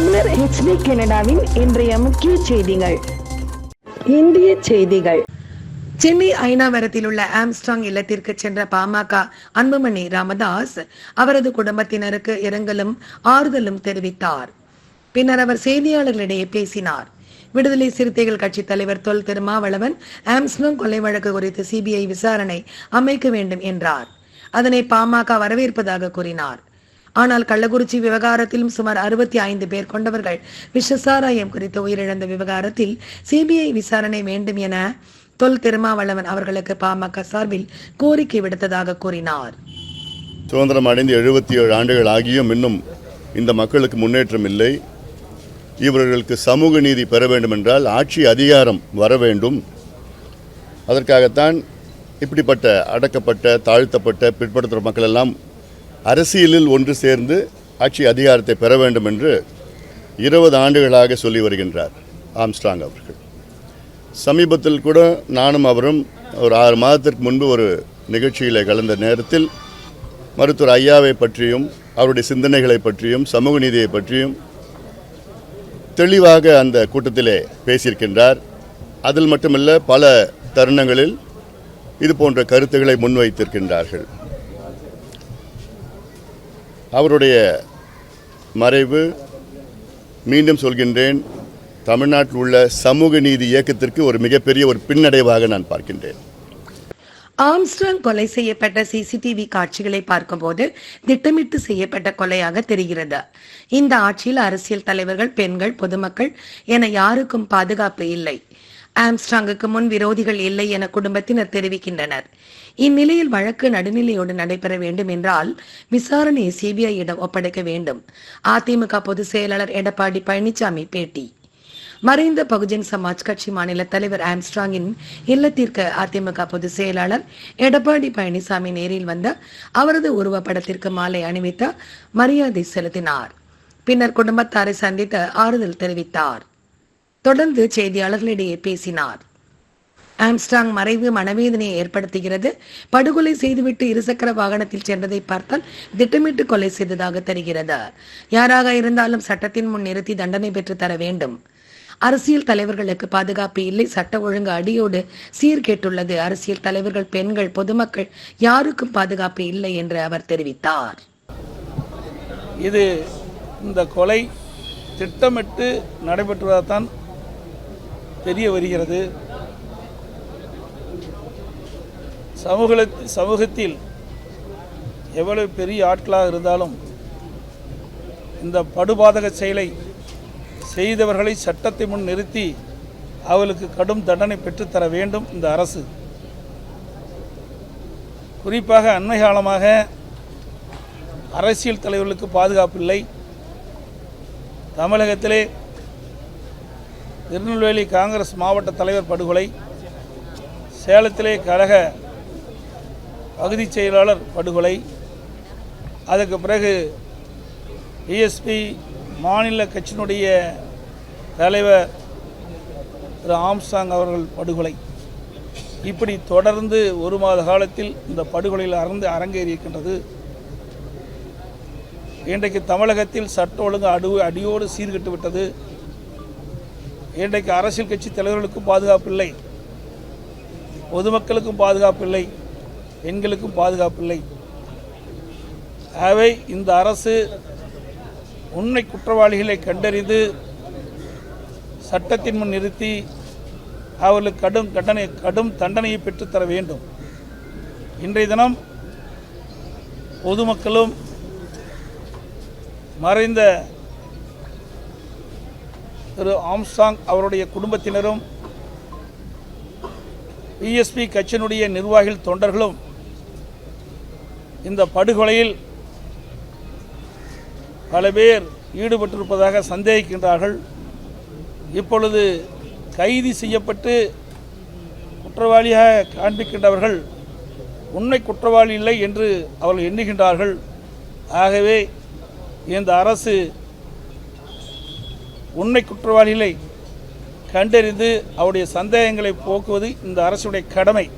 தமிழர் ஹெச்டி கனடாவின் இன்றைய முக்கிய செய்திகள். இந்திய செய்திகள். சென்னை ஐநாவரத்தில் உள்ள ஆம்ஸ்ட்ராங் இல்லத்திற்கு சென்ற பாமக அன்புமணி ராமதாஸ் அவரது குடும்பத்தினருக்கு இரங்கலும் ஆறுதலும் தெரிவித்தார். பின்னர் அவர் செய்தியாளர்களிடையே பேசினார். விடுதலை சிறுத்தைகள் கட்சி தலைவர் தொல் திருமாவளவன் ஆம்ஸ்ட்ராங் கொலை வழக்கு குறித்து சிபிஐ விசாரணை அமைக்க வேண்டும் என்றார். அதனை பாமக வரவேற்பதாக கூறினார். ஆனால் கள்ளக்குறிச்சி விவகாரத்திலும் சுமார் அறுபத்தி ஐந்து பேர் கொண்டவர்கள் விஷசாராயம் குறித்து உயிரிழந்த விவகாரத்தில் சிபிஐ விசாரணை வேண்டும் என தொல் திருமாவளவன் அவர்களுக்கு பாமக சார்பில் கோரிக்கை விடுத்ததாக கூறினார். சுதந்திரம் அடைந்து எழுபத்தி ஏழு ஆண்டுகள் ஆகியும் இன்னும் இந்த மக்களுக்கு முன்னேற்றம் இல்லை. இவர்களுக்கு சமூக நீதி பெற வேண்டும் என்றால் ஆட்சி அதிகாரம் வர வேண்டும். அதற்காகத்தான் இப்படிப்பட்ட அடக்கப்பட்ட தாழ்த்தப்பட்ட பிற்படுத்துகிற மக்கள் எல்லாம் அரசியலில் ஒன்று சேர்ந்து ஆட்சி அதிகாரத்தை பெற வேண்டும் என்று இருபது ஆண்டுகளாக சொல்லி வருகின்றார் ஆம்ஸ்ட்ராங் அவர்கள். சமீபத்தில் கூட நானும் அவரும் ஒரு ஆறு மாதத்திற்கு முன்பு ஒரு நிகழ்ச்சியில் கலந்த நேரத்தில் மருத்துவர் ஐயாவை பற்றியும் அவருடைய சிந்தனைகளை பற்றியும் சமூக நீதியை பற்றியும் தெளிவாக அந்த கூட்டத்திலே பேசியிருக்கின்றார். அதில் மட்டுமல்ல பல தருணங்களில் இது போன்ற கருத்துக்களை முன்வைத்திருக்கின்றார்கள். அவருடைய மறைவு மீண்டும் சொல்கின்றேன். தமிழ்நாட்டில் உள்ள சமூக நீதி இயக்கத்திற்கு ஒரு மிகப்பெரிய ஒரு பின்னடைவாக நான் பார்க்கின்றேன். ஆம்ஸ்ட்ராங் கொலை செய்யப்பட்ட சிசிடிவி காட்சிகளை பார்க்கும்போது திட்டமிட்டு செய்யப்பட்ட கொலையாக தெரிகிறது. இந்த ஆட்சியில் அரசியல் தலைவர்கள் பெண்கள் பொதுமக்கள் என யாருக்கும் பாதுகாப்பு இல்லை. ஆம்ஸ்ட்ராங்குக்கு முன் விரோதிகள் இல்லை என குடும்பத்தினர் தெரிவிக்கின்றனர். இந்நிலையில் வழக்கு நடுநிலையோடு நடைபெற வேண்டும் என்றால் விசாரணையை சிபிஐயிடம் ஒப்படைக்க வேண்டும். அதிமுக பொதுச் செயலாளர் எடப்பாடி பழனிசாமி பேட்டி. மறைந்த பகுஜன் சமாஜ் கட்சி மாநில தலைவர் ஆம்ஸ்ட்ராங்கின் இல்லத்திற்கு அதிமுக பொதுச் செயலாளர் எடப்பாடி பழனிசாமி நேரில் வந்த அவரது உருவப்படத்திற்கு மாலை அணிவித்து மரியாதை செலுத்தினார். பின்னர் குடும்பத்தாரை சந்தித்து ஆறுதல் தெரிவித்தார். தொடர்ந்து செய்தியாளர்களிடையே பேசினார். ஆம்ஸ்டாங் மறைவு மனவேதனையை ஏற்படுத்துகிறது. படுகொலை செய்துவிட்டு இருசக்கர வாகனத்தில் சென்றதை பார்த்தால் திட்டமிட்டு கொலை செய்ததாக தெரிகிறது. யாராக இருந்தாலும் சட்டத்தின் முன் நிறுத்தி தண்டனை பெற்று தர வேண்டும். அரசியல் தலைவர்களுக்கு பாதுகாப்பு இல்லை. சட்ட ஒழுங்கு அடியோடு சீர்கேட்டுள்ளது அரசியல் தலைவர்கள் பெண்கள் பொதுமக்கள் யாருக்கும் பாதுகாப்பு இல்லை என்று அவர் தெரிவித்தார். இது இந்த கொலை திட்டமிட்டு நடைபெற்றுவதால்தான் தெரிய வருகிறது. சமூக சமூகத்தில் எவ்வளவு பெரிய ஆட்களாக இருந்தாலும் இந்த படுபாதக செயலை செய்தவர்களை சட்டத்தை முன் நிறுத்தி அவர்களுக்கு கடும் தண்டனை பெற்றுத்தர வேண்டும் இந்த அரசு. குறிப்பாக அண்மை காலமாக அரசியல் தலைவர்களுக்கு பாதுகாப்பு இல்லை. தமிழகத்திலே திருநெல்வேலி காங்கிரஸ் மாவட்ட தலைவர் படுகொலை சேலத்திலே கழக பகுதி செயலாளர் படுகொலை அதுக்கு பிறகு பிஎஸ்பி மாநில கட்சியினுடைய தலைவர் திரு ஆம்சாங் அவர்கள் படுகொலை. இப்படி தொடர்ந்து ஒரு மாத காலத்தில் இந்த படுகொலையில் அறந்து அரங்கேறியிருக்கின்றது. இன்றைக்கு தமிழகத்தில் சட்ட ஒழுங்கு அடு அடியோடு சீர்கிட்டு விட்டது இன்றைக்கு அரசியல் கட்சி தலைவர்களுக்கும் பாதுகாப்பு இல்லை. பொதுமக்களுக்கும் பாதுகாப்பு இல்லை. பெண்களுக்கும் பாதுகாப்பு இல்லை. ஆகவே இந்த அரசு உண்மை குற்றவாளிகளை கண்டறிந்து சட்டத்தின் முன் நிறுத்தி அவர்களுக்கு கடும் கண்டனை கடும் தண்டனையை பெற்றுத்தர வேண்டும். இன்றைய தினம் பொதுமக்களும் மறைந்த திரு ஆம்சாங் அவருடைய குடும்பத்தினரும் பிஎஸ்பி கட்சியினுடைய நிர்வாகிகள் தொண்டர்களும் இந்த படுகொலையில் பல பேர் ஈடுபட்டிருப்பதாக சந்தேகிக்கின்றார்கள். இப்பொழுது கைது செய்யப்பட்டு குற்றவாளியாக காண்பிக்கின்றவர்கள் உண்மை குற்றவாளி இல்லை என்று அவர்கள் எண்ணுகின்றார்கள். ஆகவே இந்த அரசு உண்மை குற்றவாளிகளை கண்டறிந்து அவருடைய சந்தேகங்களை போக்குவது இந்த அரசுடைய கடமை.